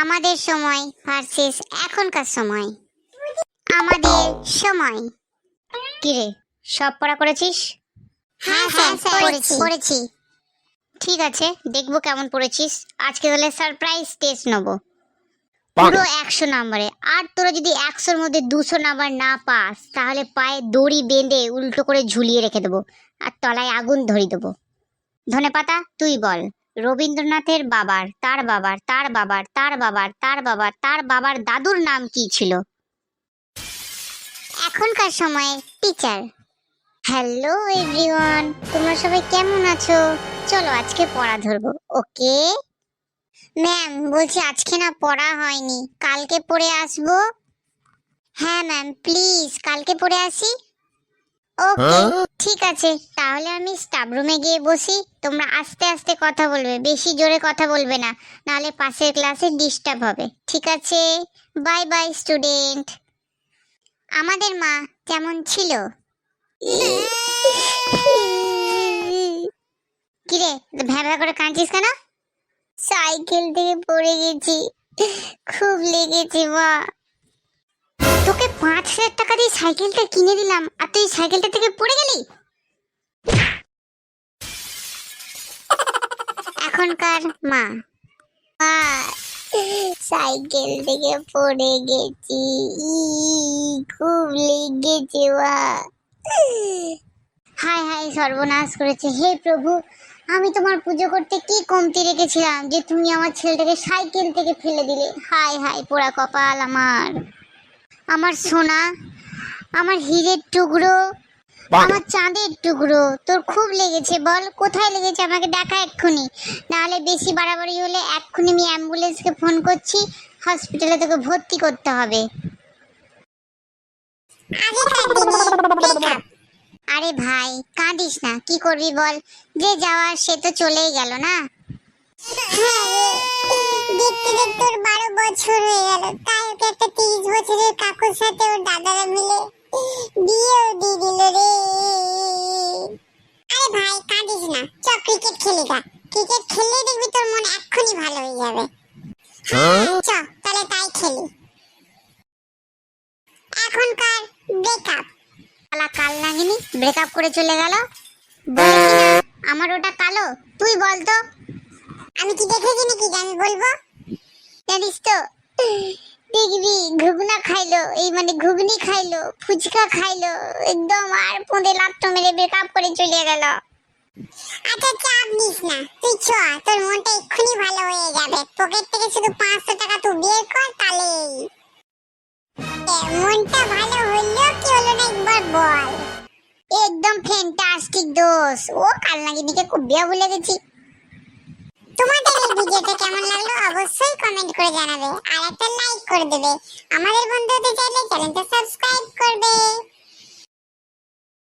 আমাদের সময় ভার্সেস এখনকার সময়। আমাদের সময়। কিরে সব পড়া করেছিস? হ্যাঁ স্যার পড়েছি। পড়েছি। ঠিক আছে দেখব কেমন পড়েছিস। আজকে তাহলে সারপ্রাইজ টেস্ট নেব। পুরো একশো নম্বরে আর তোরা যদি একশোর মধ্যে দুশো নাম্বার না পাস তাহলে পায়ে দড়ি বেঁধে উল্টো করে ঝুলিয়ে রেখে দেবো। আর তলায় আগুন ধরিয়ে দেবো। ধনে পাতা তুই বল। রবীন্দ্রনাথের বাবার, তার বাবার তার বাবার তার বাবার তার বাবার তার বাবার দাদুর নাম কি ছিল? এখনকার সময়ে টিচার হ্যালো এভরিওয়ান তোমরা সবাই কেমন আছো? চলো আজকে পড়া ধরবো ওকে ম্যাম বলছি আজকে না পড়া হয়নি, কালকে পড়ে আসব? হ্যাঁ ম্যাম প্লিজ কালকে পড়ে আসি? ওকে ঠিক আছে। তাহলে আমি স্টাফ রুমে গিয়ে বসি। তোমরা আস্তে আস্তে কথা বলবে। বেশি জোরে কথা বলবে না। নাহলে পাশের ক্লাসে ডিস্টার্ব হবে। ঠিক আছে? বাই বাই স্টুডেন্ট আমাদের মা কেমন ছিল? কিরে ভ্যাবা করে কাঁদছিস কেন? সাইকেল থেকে পড়ে গেছি। খুব লেগেছে মা। তোকে পাঁচ হাজার টাকা দিয়ে সাইকেলটা কিনে দিলাম, আর তুই সাইকেলটা থেকে পড়ে গেলি? এখনকার মা। মা, সাইকেল থেকে পড়ে গেছি। খুব লেগেছে, মা। হায় হায়, সর্বনাশ করেছে। হে প্রভু, আমি তোমার পুজো করতে কি কমতি রেখেছিলাম যে তুমি আমার ছেলেটাকে সাইকেল থেকে ফেলে দিলে? হায় হায়, পোড়া কপাল আমার। আমার সোনা আমার হীরের টুকরো আমার চাঁদের টুকরো। তোর খুব লেগেছে বল কোথায় লেগেছে? আমাকে দেখা এক্ষুনি। নাহলে বেশি বাড়াবাড়ি হলে এক্ষুনি আমি অ্যাম্বুলেন্সকে ফোন করছি হসপিটালে তোকে ভর্তি করতে হবে। আরে ভাই কাঁদিস না। কি করবি বল? যে যাওয়ার সে তো চলেই গেল না? দেখতে দেখতে ওর বারো বছর হয়ে গেল। বছরের কাকুর সাথে ওর দাদারা মিলে বিয়েও দিয়ে দিল রে। আরে ভাই কাঁদিস না। চ ক্রিকেট খেলি গা। ক্রিকেট খেললেই দেখবি তোর মন এক্ষুনি ভালো হয়ে যাবে। হ্যাঁ? চ তাহলে তাই খেলি। এখনকার ব্রেকআপ শালা কাল নাগিনি ব্রেকআপ করে চলে গেল। বলেছি আমার ওটা কালো। তুই বল তো। আমি কি দেখেছি নাকি আমি বলব? জানিস তো। দেখবি ঘুগনা খাইলো, এই মানে ঘুগনি খাইলো, ফুচকা খাইলো, একদম আর পোঁদে লাট্টো মেরে ব্রেকআপ করে চলে গেল। আচ্ছা চাপ নিস না, তুই চ, তোর মনটা এক্ষুনি ভালো হয়ে যাবে। পকেট থেকে শুধু পাঁচশো টাকা তুই বের কর তাহলেই মনটা ভালো হইল কি হলো না একবার বল। একদম ফ্যান্টাস্টিক দোষ। ও, কাল নাগিনীকে খুব বিয়া ভুলে গেছি। তোমাদের এই ভিডিওটা কেমন লাগল অবশ্যই কমেন্ট করে জানাবে। আর একটা লাইক করে দেবে। আমাদের বন্ধু হতে চাইলে চ্যানেলটা সাবস্ক্রাইব করবে।